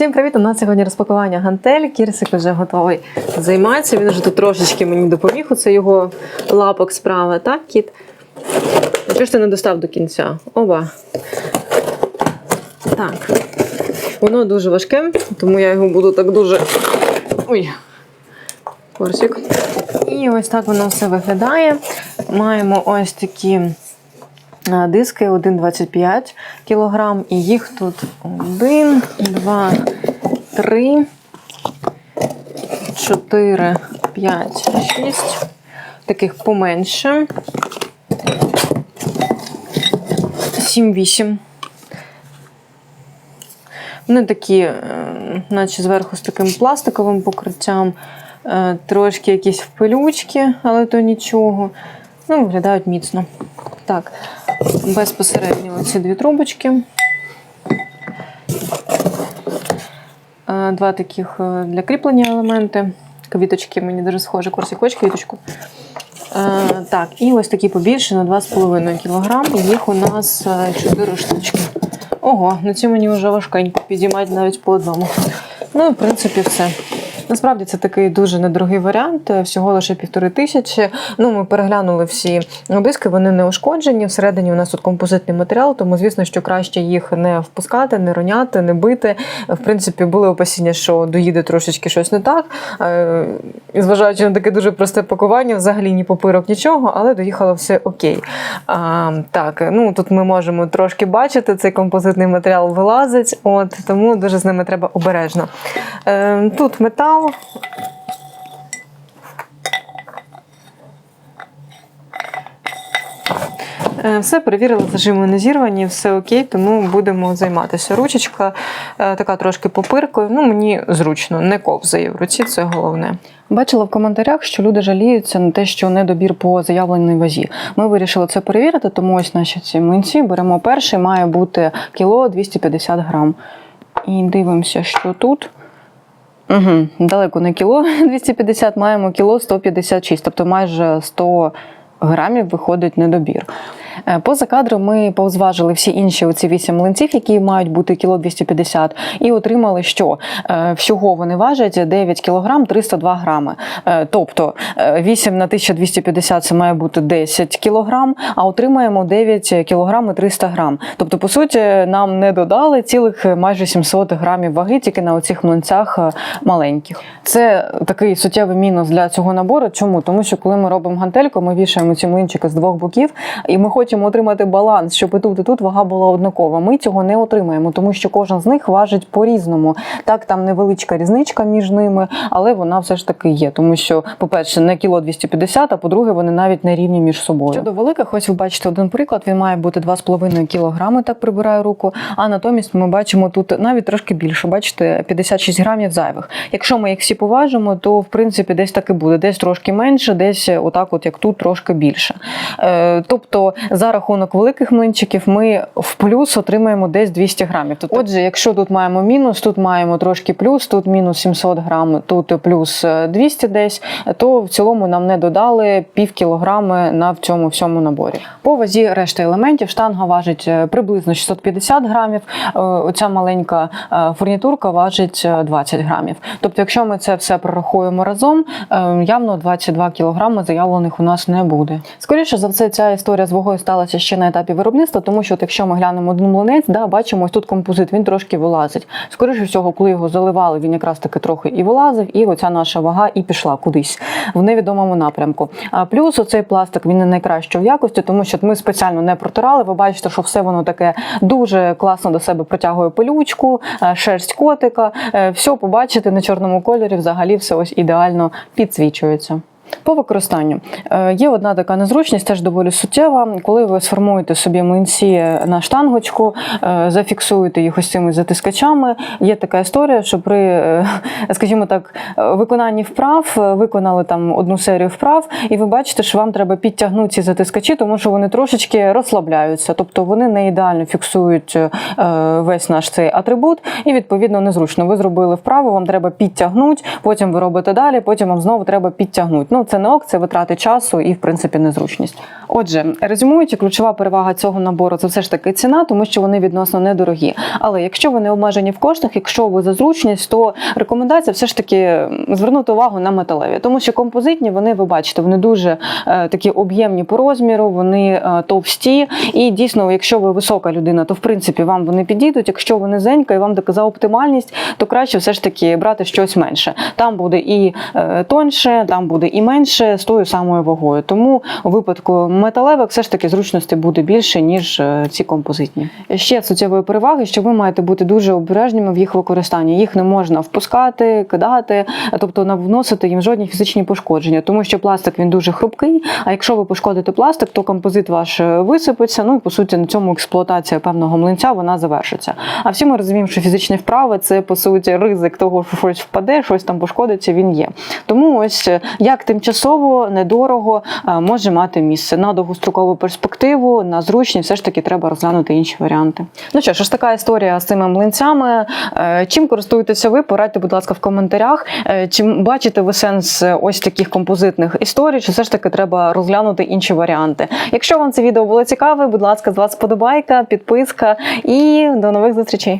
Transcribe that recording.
Всім привіт! У нас сьогодні розпакування гантель. Кірсик вже готовий займатися. Він вже тут трошечки мені допоміг. Оце його лапок справа, так, кіт? Чого ж ти не достав до кінця? Оба. Так. Воно дуже важке, тому я його буду так дуже. Ой. Корсик. І ось так воно все виглядає. Маємо ось такі диски 1,25 кг, і їх тут 1, 2, 3, 4, 5, 6. Таких поменше. 7, 8. Вони такі, е, наче зверху з таким пластиковим покриттям, е, трошки якісь впилючки, але то нічого. Ну, виглядають міцно. Так, безпосередньо ці дві трубочки. Е, Два таких е, для кріплення елементи. Квіточки, мені дуже схоже, курсі хоч квіточку. Е, Так, і ось такі побільше на 2,5 кг. Їх у нас 4 штучки. Ого, на ці мені вже важкенько підіймати навіть по одному. Ну, і в принципі, все. Насправді це такий дуже недорогий варіант, е, всього лише півтори тисячі. Ну, ми переглянули всі диски, вони не ушкоджені. Всередині у нас тут композитний матеріал, тому звісно, що краще їх не впускати, не роняти, не бити. В принципі, були опасіння, що доїде трошечки щось не так. Е, зважаючи на таке дуже просте пакування, взагалі ні попирок, нічого, але доїхало все окей. А, так, ну тут ми можемо трошки бачити, цей композитний матеріал вилазить, от тому дуже з ними треба обережно. Е, тут метал. Е, Все перевірили, зажими не зірвані, все окей, тому будемо займатися. Ручечка е, така трошки попиркою. Ну мені зручно, не ковзає в руці, це головне. Бачила в коментарях, що люди жаліються на те, що недобір по заявленій вазі. Ми вирішили це перевірити, тому ось наші ці млинці беремо перший, має бути кіло 250 грам. І дивимося, що тут. Угу, далеко не кіло. 250, маємо кіло 156, тобто майже 100 грамів виходить недобір. Е, Поза кадром ми повзважили всі інші оці 8 млинців, які мають бути кіло 250, і отримали, що е, всього вони важать 9 кілограм 302 грами. Е, Тобто е, 8 на 1250 це має бути 10 кілограм, а отримаємо 9 кілограм і 300 грам. Тобто, по суті, нам не додали цілих майже 700 грамів ваги тільки на оцих млинцях маленьких. Це такий суттєвий мінус для цього набору. Чому? Тому що коли ми робимо гантельку, ми вішаємо ці млинчики з двох боків, і ми хочемо отримати баланс, щоб і тут, і тут вага була однакова. Ми цього не отримаємо, тому що кожен з них важить по-різному. Так, там невеличка різничка між ними, але вона все ж таки є. Тому що, по-перше, не кіло 250, а по-друге, вони навіть не рівні між собою. Щодо великих, ось ви бачите один приклад. Він має бути 2,5 кілограми, так прибираю руку. А натомість ми бачимо тут навіть трошки більше. Бачите, 56 грамів зайвих. Якщо ми їх всі поважимо, то в принципі десь так і буде. Десь трошки менше, десь отак, от як тут, трошки більше. Е, тобто, за рахунок великих млинчиків, ми в плюс отримаємо десь 200 грамів. Тобто, отже, якщо тут маємо мінус, тут маємо трошки плюс, тут мінус 700 грам, тут плюс 200 десь, то в цілому нам не додали пів кілограми на в цьому всьому наборі. По вазі решти елементів штанга важить е, приблизно 650 грамів. е, Оця маленька е, фурнітурка важить е, 20 грамів. Тобто, якщо ми це все прорахуємо разом, е, явно 22 кілограми заявлених у нас не буде. Скоріше за все, ця історія з вагою сталася ще на етапі виробництва, тому що от якщо ми глянемо один млинець, да, бачимо ось тут композит, він трошки вилазить. Скоріше всього, коли його заливали, він якраз таки трохи і вилазив, і оця наша вага і пішла кудись в невідомому напрямку. А плюс оцей пластик він не найкращий в якості, тому що ми спеціально не протирали. Ви бачите, що все воно таке дуже класно до себе притягує пилючку, е, шерсть котика. е, Все побачите на чорному кольорі, взагалі все ось ідеально підсвічується. По використанню Е, є одна така незручність, теж доволі суттєва. Коли ви сформуєте собі млинці на штангочку, е, зафіксуєте їх ось цими затискачами. Є така історія, що при, е, скажімо так, виконанні вправ виконали там одну серію вправ, і ви бачите, що вам треба підтягнути ці затискачі, тому що вони трошечки розслабляються, тобто вони не ідеально фіксують весь наш цей атрибут, і відповідно незручно. Ви зробили вправу, вам треба підтягнути, потім ви робите далі, потім вам знову треба підтягнути. Ну, це не ок, це витрати часу і в принципі незручність. Отже, резюмуючи, ключова перевага цього набору це все ж таки ціна, тому що вони відносно недорогі. Але якщо ви не обмежені в коштах, якщо ви за зручність, то рекомендація все ж таки звернути увагу на металеві, тому що композитні вони, ви бачите, вони дуже е, такі об'ємні по розміру, вони е, товсті. І дійсно, якщо ви висока людина, то в принципі вам вони підійдуть. Якщо ви низенька і вам така за оптимальність, то краще все ж таки брати щось менше. Там буде і е, тоньше, там буде і менше з тою самою вагою. Тому у випадку металевих все ж таки зручності буде більше, ніж е, ці композитні. Ще суттєвої переваги, що ви маєте бути дуже обережними в їх використанні. Їх не можна впускати, кидати, тобто навносити їм жодні фізичні пошкодження, тому що пластик він дуже хрупкий. А якщо ви пошкодите пластик, то композит ваш е, висипеться. Ну і по суті на цьому експлуатація певного млинця вона завершиться. А всі ми розуміємо, що фізичні вправи це по суті ризик того, що щось впаде, щось там пошкодиться. Він є. Тому ось е, як тимчасово, недорого е, може мати місце на довгострокову перспективу, на зручність, все ж таки треба розглянути інші варіанти. Ну що ж, ось така історія з цими млинцями. Е, Чим користуєтеся ви? Порадьте, будь ласка, в коментарях. Е, Чим бачите ви сенс ось таких композитних історій, чи все ж таки треба розглянути інші варіанти? Якщо вам це відео було цікаве, будь ласка, з вас подобайка, підписка і до нових зустрічей.